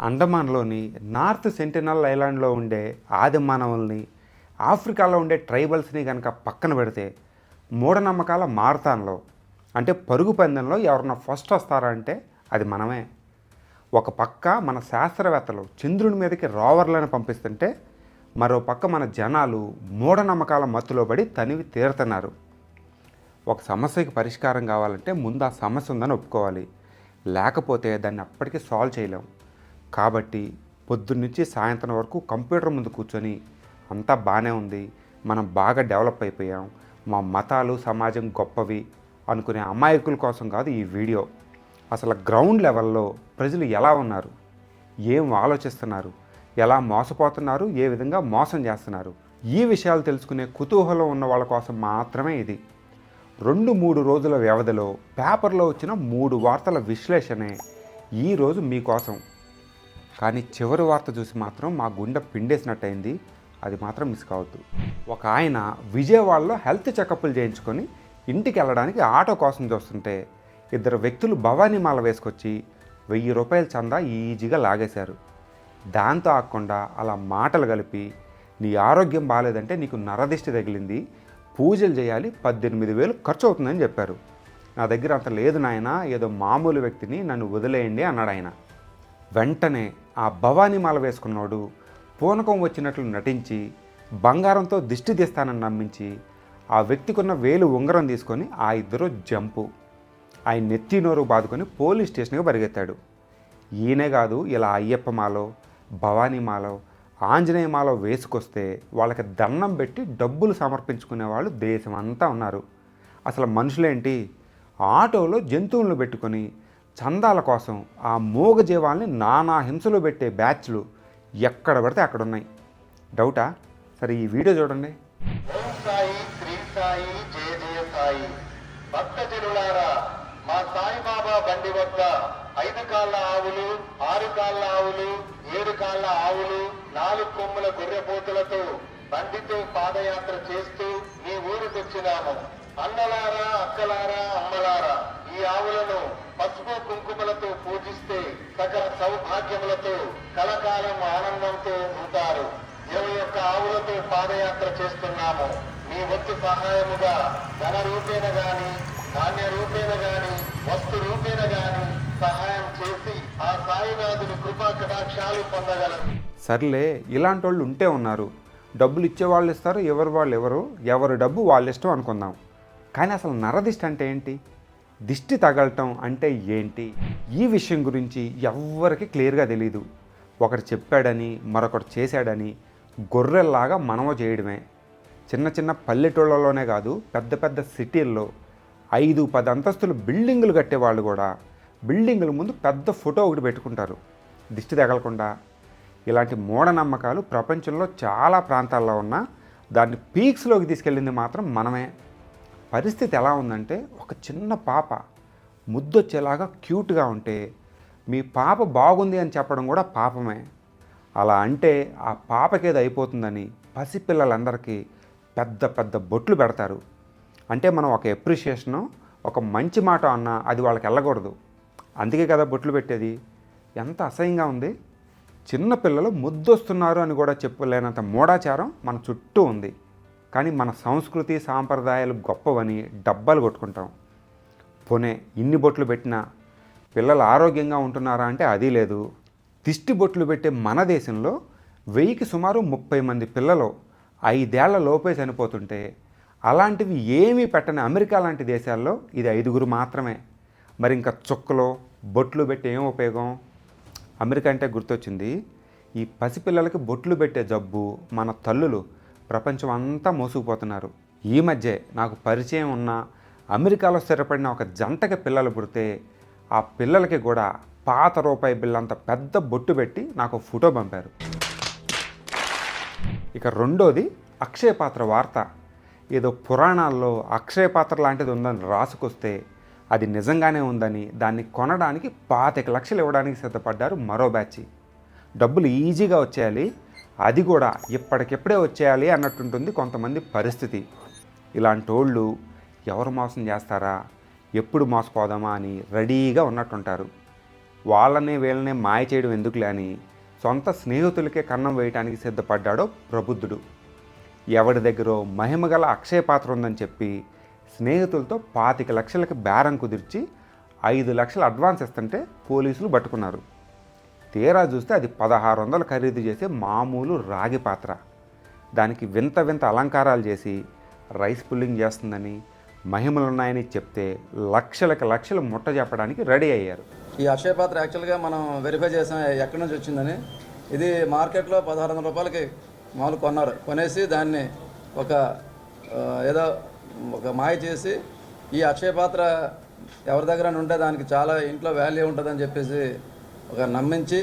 అండమాన్లోని north sentinel ఐలాండ్లో ఉండే ఆది మానవుల్ని ఆఫ్రికాలో ఉండే ట్రైబల్స్ని కనుక పక్కన పెడితే మూఢనమ్మకాల మారతాన్లో అంటే పరుగు పందెంలో ఎవరన్నా ఫస్ట్ వస్తారా అంటే అది మనమే. ఒక పక్క మన శాస్త్రవేత్తలు చంద్రుని మీదకి రోవర్లను పంపిస్తుంటే మరో పక్క మన జనాలు మూఢనమ్మకాల మత్తులో పడి తనివి తీరుతున్నారు. ఒక సమస్యకి పరిష్కారం కావాలంటే ముందు ఆ సమస్య ఉందని ఒప్పుకోవాలి. లేకపోతే దాన్ని అప్పటికీ సాల్వ్ చేయలేం. కాబట్టి పొద్దున్నుంచి సాయంత్రం వరకు కంప్యూటర్ ముందు కూర్చొని అంతా బాగానే ఉంది. మనం బాగా డెవలప్ అయిపోయాం. మా మతాలు సమాజం గొప్పవి అనుకునే అమాయకుల కోసం కాదు ఈ వీడియో. అసలు గ్రౌండ్ లెవెల్లో ప్రజలు ఎలా ఉన్నారు? ఏం ఆలోచిస్తున్నారు? ఎలా మోసపోతున్నారు? ఏ విధంగా మోసం చేస్తున్నారు? ఈ విషయాలు తెలుసుకునే కుతూహలం ఉన్న వాళ్ళ కోసం మాత్రమే ఇది. రెండు మూడు రోజుల వ్యవధిలో పేపర్లో వచ్చిన మూడు వార్తల విశ్లేషణే ఈరోజు మీకోసం. కానీ చివరి వార్త చూసి మాత్రం మా గుండె పిండేసినట్టయింది. అది మాత్రం మిస్ కావద్దు. ఒక ఆయన విజయవాడలో హెల్త్ చెకప్లు చేయించుకొని ఇంటికి వెళ్ళడానికి ఆటో కోసం చూస్తుంటే ఇద్దరు వ్యక్తులు భవానీ మాల వేసుకొచ్చి వెయ్యి రూపాయల చందా ఈజీగా లాగేశారు. దాంతో ఆగకుండా అలా మాటలు కలిపి నీ ఆరోగ్యం బాగాలేదంటే నీకు నరదిష్టి తగిలింది. పూజలు చేయాలి పద్దెనిమిది వేలు ఖర్చు అవుతుందని చెప్పారు. నా దగ్గర అంత లేదు నాయన ఏదో మామూలు వ్యక్తిని నన్ను వదిలేయండి అన్నాడు ఆయన వెంటనే ఆ భవానీ మాల వేసుకున్నాడు పూనకం వచ్చినట్లు నటించి బంగారంతో దిష్టి తీస్తానని నమ్మించి ఆ వ్యక్తికున్న వేలు ఉంగరం తీసుకొని ఆ ఇద్దరు జంపు. ఆయన నెత్తి నోరు బాదుకొని పోలీస్ స్టేషన్కి పరిగెత్తాడు. ఈయనే కాదు ఇలా అయ్యప్ప మాలో భవానీ మాలో వేసుకొస్తే వాళ్ళకి దండం పెట్టి డబ్బులు సమర్పించుకునే వాళ్ళు దేశం అంతా ఉన్నారు. అసలు మనుషులేంటి? ఆటోలో జంతువులను పెట్టుకొని చందాల కోసం ఆ మూగ జీవాల్ని నానా హింసలు పెట్టే బ్యాచ్లు ఎక్కడ పడితే అక్కడ ఉన్నాయి డౌటా? సరే ఈ వీడియో చూడండి. ఓం సాయి శ్రీ సాయి జయ జయ సాయి భక్తజనులారా మా సాయిబాబా బండి వద్ద ఐదు కాళ్ళ ఆవులు ఆరు కాళ్ళ ఆవులు ఏడు కాళ్ళ ఆవులు నాలుగు కొమ్ముల గొర్రెపోతులతో బండితో పాదయాత్ర చేస్తూ మీ ఊరుకొచ్చినాము అన్నలారా అక్కలారా పసుపు కుంకుమలతో పూజిస్తే సకల సౌభాగ్యములతో కలకాలం ఆనందంతో ఉంటారు. ఇరవై యొక్క ఆవులతో పాదయాత్ర చేస్తున్నాము. మీ వంతు సహాయముగా ధన రూపేణ గాని ధాన్య రూపేణ గాని వస్తు రూపేణ గాని సహాయం చేసి ఆ సాయినాథుని కృపా కటాక్షాలు పొందగలరు సర్లే ఇలాంటి వాళ్ళు ఉంటే ఉన్నారు. డబ్బులు ఇచ్చే వాళ్ళు ఇస్తారు ఎవరు వాళ్ళు ఎవరు ఎవరు డబ్బు వాళ్ళ ఇష్టం అనుకుందాం. కానీ అసలు నరదిష్ట అంటే ఏంటి? దిష్టి తగలటం అంటే ఏంటి? ఈ విషయం గురించి ఎవ్వరికి క్లియర్గా తెలియదు ఒకడు చెప్పాడని మరొకడు చేశాడని గొర్రెల్లాగా మనము చేయడమే. చిన్న చిన్న పల్లెటూళ్ళలోనే కాదు పెద్ద పెద్ద సిటీల్లో ఐదు పది అంతస్తులు బిల్డింగులు కట్టేవాళ్ళు కూడా బిల్డింగుల ముందు పెద్ద ఫోటో ఒకటి పెట్టుకుంటారు. దిష్టి తగలకుండా. ఇలాంటి మూఢనమ్మకాలు ప్రపంచంలో చాలా ప్రాంతాల్లో ఉన్నా దాన్ని పీక్స్లోకి తీసుకెళ్ళింది మాత్రం మనమే. పరిస్థితి ఎలా ఉందంటే ఒక చిన్న పాప ముద్దొచ్చేలాగా క్యూట్గా ఉంటే మీ పాప బాగుంది అని చెప్పడం కూడా పాపమే. అలా అంటే ఆ పాపకేది అయిపోతుందని పసిపిల్లలందరికీ పెద్ద పెద్ద బొట్లు పెడతారు. అంటే మనం ఒక ఎప్రిషియేషను ఒక మంచి మాట అన్నా అది వాళ్ళకి వెళ్ళకూడదు. అందుకే కదా బొట్లు పెట్టేది. ఎంత అసహ్యంగా ఉంది. చిన్న పిల్లలు ముద్దొస్తున్నారు అని కూడా చెప్పలేనంత మూడాచారం మన చుట్టూ ఉంది. కానీ మన సంస్కృతి సాంప్రదాయాలు గొప్పవని డబ్బాలు కొట్టుకుంటాం. పోనే ఇన్ని బొట్లు పెట్టినా పిల్లలు ఆరోగ్యంగా ఉంటున్నారా అంటే అది లేదు. దిష్టి బొట్లు పెట్టే మన దేశంలో వెయ్యికి సుమారు ముప్పై మంది పిల్లలు ఐదేళ్ళ లోపే చనిపోతుంటే అలాంటివి ఏమీ పెట్టని అమెరికా లాంటి దేశాల్లో ఇది ఐదుగురు మాత్రమే. మరి ఇంకా చుక్కలో బొట్లు పెట్టి ఏం ఉపయోగం? అమెరికా అంటే గుర్తొచ్చింది ఈ పసిపిల్లలకి బొట్లు పెట్టే జబ్బు మన తల్లులు ప్రపంచం అంతా మోసుకుపోతున్నారు. ఈ మధ్య నాకు పరిచయం ఉన్న అమెరికాలో స్థిరపడిన ఒక జంటకి పిల్లలు పుడితే ఆ పిల్లలకి కూడా పాత రూపాయి బిల్లంత పెద్ద బొట్టు పెట్టి నాకు ఫోటో పంపారు. ఇక రెండోది అక్షయ పాత్ర వార్త. ఏదో పురాణాల్లో అక్షయ పాత్ర లాంటిది ఉందని రాసుకొస్తే అది నిజంగానే ఉందని దాన్ని కొనడానికి పాతిక లక్షలు ఇవ్వడానికి సిద్ధపడ్డారు మరో బ్యాచ్. డబ్బులు ఈజీగా వచ్చేయాలి అది కూడా ఇప్పటికిప్పుడే వచ్చేయాలి అన్నట్టుంటుంది కొంతమంది పరిస్థితి. ఇలాంటి వాళ్ళు ఎవరు మోసం చేస్తారా? ఎప్పుడు మోసపోదామా అని రెడీగా ఉన్నట్టుంటారు. వాళ్ళనే వీళ్ళనే మాయ చేయడం ఎందుకులే అని సొంత స్నేహితులకే కన్నం వేయటానికి సిద్ధపడ్డాడో ప్రబుద్ధుడు. ఎవడి దగ్గర మహిమగల అక్షయ పాత్ర ఉందని చెప్పి స్నేహితులతో పాతిక లక్షలకి బేరం కుదిర్చి ఐదు లక్షలు అడ్వాన్స్ ఇస్తుంటే పోలీసులు పట్టుకున్నారు. తీరా చూస్తే అది పదహారు వందలు ఖరీదు చేసే మామూలు రాగి పాత్ర. దానికి వింత వింత అలంకారాలు చేసి రైస్ పుల్లింగ్ చేస్తుందని మహిమలు ఉన్నాయని చెప్తే లక్షలకు లక్షలు ముట్ట చెప్పడానికి రెడీ అయ్యారు. ఈ అక్షయ పాత్ర యాక్చువల్గా మనం వెరిఫై చేసాం ఎక్కడి నుంచి వచ్చిందని. ఇది మార్కెట్లో పదహారు వందల రూపాయలకి మామూలు కొన్నారు. కొనేసి దాన్ని ఒక ఏదో ఒక మాయ చేసి ఈ అక్షయ పాత్ర ఎవరి దగ్గర ఉంటే దానికి చాలా ఇంట్లో వాల్యూ ఉంటుందని చెప్పేసి ఒక నమ్మించి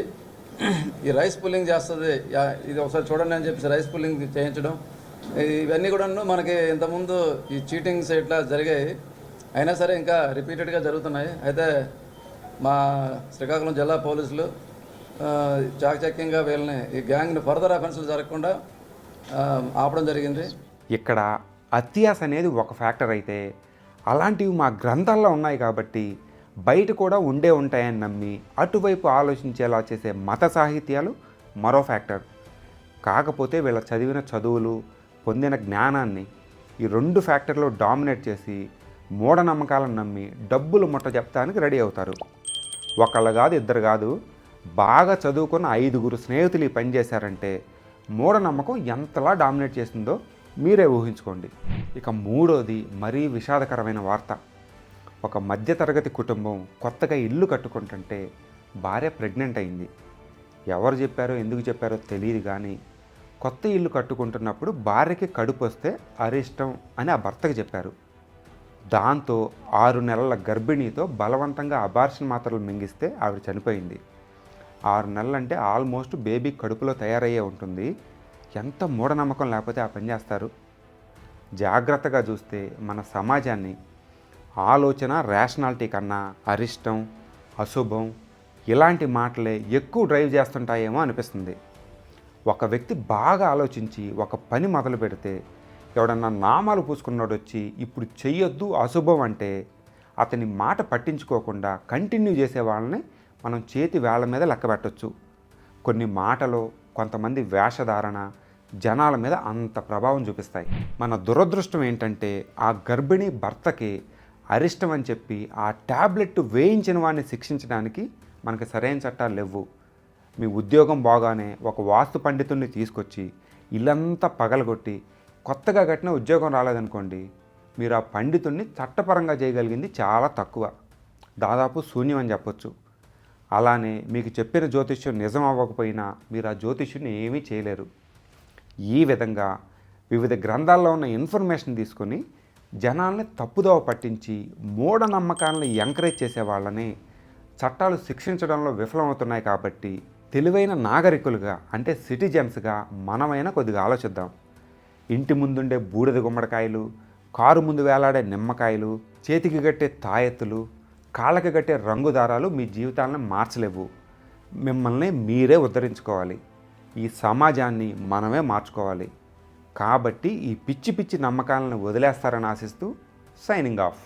ఈ రైస్ పుల్లింగ్ చేస్తుంది. ఇది ఒకసారి చూడండి అని చెప్పేసి రైస్ పుల్లింగ్ చేయించడం. ఇవన్నీ కూడా మనకి ఇంతకుముందు ఈ చీటింగ్స్ ఇట్లా జరిగాయి. అయినా సరే ఇంకా రిపీటెడ్గా జరుగుతున్నాయి. అయితే మా శ్రీకాకుళం జిల్లా పోలీసులు చాకచక్యంగా వీళ్ళని ఈ గ్యాంగ్ని ఫర్దర్ అఫెన్సులు జరగకుండా ఆపడం జరిగింది. ఇక్కడ అత్యాస అనేది ఒక ఫ్యాక్టర్ అయితే అలాంటివి మా గ్రంథాల్లో ఉన్నాయి కాబట్టి బయట కూడా ఉండే ఉంటాయని నమ్మి అటువైపు ఆలోచించేలా చేసే మత సాహిత్యాలు మరో ఫ్యాక్టర్. కాకపోతే వీళ్ళ చదివిన చదువులు పొందిన జ్ఞానాన్ని ఈ రెండు ఫ్యాక్టర్లు డామినేట్ చేసి మూఢనమ్మకాలను నమ్మి డబ్బులు ముట్ట చెప్తానికి రెడీ అవుతారు. ఒకళ్ళు కాదు ఇద్దరు కాదు బాగా చదువుకున్న ఐదుగురు స్నేహితులు ఈ పనిచేశారంటే మూఢనమ్మకం ఎంతలా డామినేట్ చేసిందో మీరే ఊహించుకోండి. ఇక మూడోది మరీ విషాదకరమైన వార్త. ఒక మధ్యతరగతి కుటుంబం కొత్తగా ఇల్లు కట్టుకుంటుంటే భార్య ప్రెగ్నెంట్ అయింది. ఎవరు చెప్పారో ఎందుకు చెప్పారో తెలియదు కానీ కొత్త ఇల్లు కట్టుకుంటున్నప్పుడు భార్యకి కడుపు వస్తే అరిష్టం అని ఆ భర్తకు చెప్పారు. దాంతో ఆరు నెలల గర్భిణీతో బలవంతంగా అబార్షన్ మాత్రలు మింగిస్తే ఆవిడ చనిపోయింది. ఆరు నెలలు అంటే ఆల్మోస్ట్ బేబీ కడుపులో తయారయ్యే ఉంటుంది. ఎంత మూఢనమ్మకం లేకపోతే ఆ పని చేస్తారు? జాగ్రత్తగా చూస్తే మన సమాజాన్ని ఆలోచన రేషనాలిటీ కన్నా అరిష్టం అశుభం ఇలాంటి మాటలే ఎక్కువ డ్రైవ్ చేస్తుంటాయేమో అనిపిస్తుంది. ఒక వ్యక్తి బాగా ఆలోచించి ఒక పని మొదలు పెడితే ఎవడన్నా నామాలు పూసుకున్నాడు వచ్చి ఇప్పుడు చెయ్యొద్దు అశుభం అంటే అతని మాట పట్టించుకోకుండా కంటిన్యూ చేసే వాళ్ళని మనం చేతి వేళ్ళ మీద లెక్కపెట్టొచ్చు కొన్ని మాటలు కొంతమంది వేషధారణ జనాల మీద అంత ప్రభావం చూపిస్తాయి. మన దురదృష్టం ఏంటంటే ఆ గర్భిణీ భర్తకి అరిష్టం అని చెప్పి ఆ ట్యాబ్లెట్ వేయించిన వాడిని శిక్షించడానికి మనకి సరైన చట్టాలు లేవు. మీ ఉద్యోగం బాగానే ఒక వాస్తు పండితుడిని తీసుకొచ్చి ఇల్లంతా పగలగొట్టి కొత్తగా కట్టిన ఉద్యోగం రాలేదనుకోండి మీరు ఆ పండితుడిని చట్టపరంగా చేయగలిగింది చాలా తక్కువ. దాదాపు శూన్యం అని చెప్పొచ్చు. అలానే మీకు చెప్పిన జ్యోతిష్యం నిజం అవ్వకపోయినా మీరు ఆ జ్యోతిష్యుని ఏమీ చేయలేరు. ఈ విధంగా వివిధ గ్రంథాల్లో ఉన్న ఇన్ఫర్మేషన్ తీసుకొని జనాల్ని తప్పుదోవ పట్టించి మూఢనమ్మకాలను ఎంకరేజ్ చేసే వాళ్ళని చట్టాలు శిక్షించడంలో విఫలమవుతున్నాయి కాబట్టి తెలివైన నాగరికులుగా అంటే సిటిజన్స్గా మనమైనా కొద్దిగా ఆలోచిద్దాం. ఇంటి ముందుండే బూడిద గుమ్మడికాయలు కారు ముందు వేలాడే నిమ్మకాయలు చేతికి కట్టే తాయెత్తులు కాళ్ళకి కట్టే రంగు దారాలు మీ జీవితాలను మార్చలేవు. మిమ్మల్ని మీరే ఉద్ధరించుకోవాలి. ఈ సమాజాన్ని మనమే మార్చుకోవాలి. కాబట్టి ఈ పిచ్చి పిచ్చి నమ్మకాలను వదిలేస్తారని ఆశిస్తూ సైనింగ్ ఆఫ్.